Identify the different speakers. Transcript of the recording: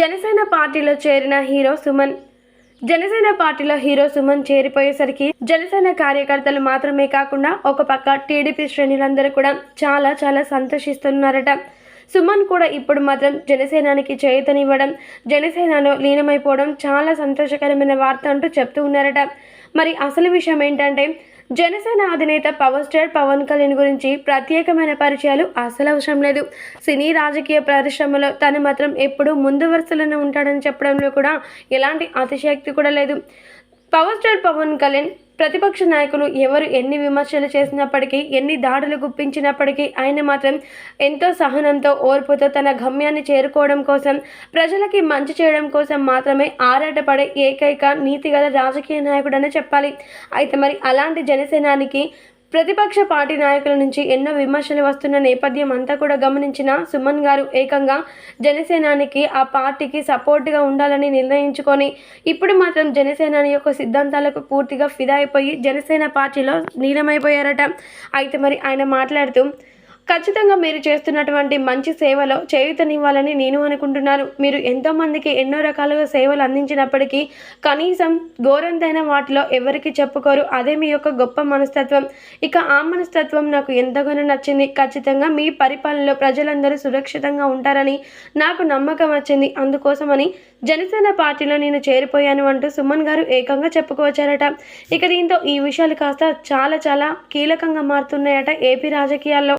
Speaker 1: జనసేన పార్టీలో చేరిన హీరో సుమన్. జనసేన పార్టీలో హీరో సుమన్ చేరిపోయేసరికి జనసేన కార్యకర్తలు మాత్రమే కాకుండా ఒక పక్క టీడీపీ శ్రేణులందరూ కూడా చాలా చాలా సంతోషిస్తున్నారట. సుమన్ కూడా ఇప్పుడు మాత్రం జనసేనానికి చేయుతనివ్వడం జనసేనలో లీనమైపోవడం చాలా సంతోషకరమైన వార్త అంటూ చెప్తూ ఉన్నారట. మరి అసలు విషయం ఏంటంటే జనసేన అధినేత పవర్ స్టార్ పవన్ కళ్యాణ్ గురించి ప్రత్యేకమైన పరిచయాలు అసలు అవసరం లేదు. సినీ రాజకీయ పరిశ్రమలో తను మాత్రం ఎప్పుడూ ముందు వరుసలోనే ఉంటాడని చెప్పడంలో కూడా ఎలాంటి అతిశయక్తి కూడా లేదు. పవర్ స్టార్ పవన్ కళ్యాణ్ ప్రతిపక్ష నాయకులు ఎవరు ఎన్ని విమర్శలు చేసినప్పటికీ ఎన్ని దాడులు గుప్పించినప్పటికీ ఆయన మాత్రం ఎంతో సహనంతో ఓర్పుతో తన గమ్యాన్ని చేరుకోవడం కోసం ప్రజలకి మంచి చేయడం కోసం మాత్రమే ఆరాటపడే ఏకైక నీతిగల రాజకీయ నాయకుడనే చెప్పాలి. అయితే మరి అలాంటి జనసేనానికి ప్రతిపక్ష పార్టీ నాయకుల నుంచి ఎన్నో విమర్శలు వస్తున్న నేపథ్యం అంతా కూడా గమనించిన సుమన్ గారు ఏకంగా జనసేనానికి ఆ పార్టీకి సపోర్ట్గా ఉండాలని నిర్ణయించుకొని ఇప్పుడు మాత్రం జనసేనాని యొక్క సిద్ధాంతాలకు పూర్తిగా ఫిదా అయిపోయి జనసేన పార్టీలో లీనమైపోయారట. అయితే మరి ఆయన మాట్లాడుతూ ఖచ్చితంగా మీరు చేస్తున్నటువంటి మంచి సేవలో చేయుతనివ్వాలని నేను అనుకుంటున్నాను. మీరు ఎంతోమందికి ఎన్నో రకాలుగా సేవలు అందించినప్పటికీ కనీసం ఘోరంతైన వాటిలో ఎవరికి చెప్పుకోరు. అదే మీ యొక్క గొప్ప మనస్తత్వం. ఇక ఆ మనస్తత్వం నాకు ఎంతగానో నచ్చింది. ఖచ్చితంగా మీ పరిపాలనలో ప్రజలందరూ సురక్షితంగా ఉంటారని నాకు నమ్మకం వచ్చింది. అందుకోసమని జనసేన పార్టీలో నేను చేరిపోయాను అంటూ సుమన్ గారు ఏకంగా చెప్పుకోవచ్చారట. ఇక దీంతో ఈ విషయాలు కాస్త చాలా చాలా కీలకంగా మారుతున్నాయట ఏపీ రాజకీయాల్లో.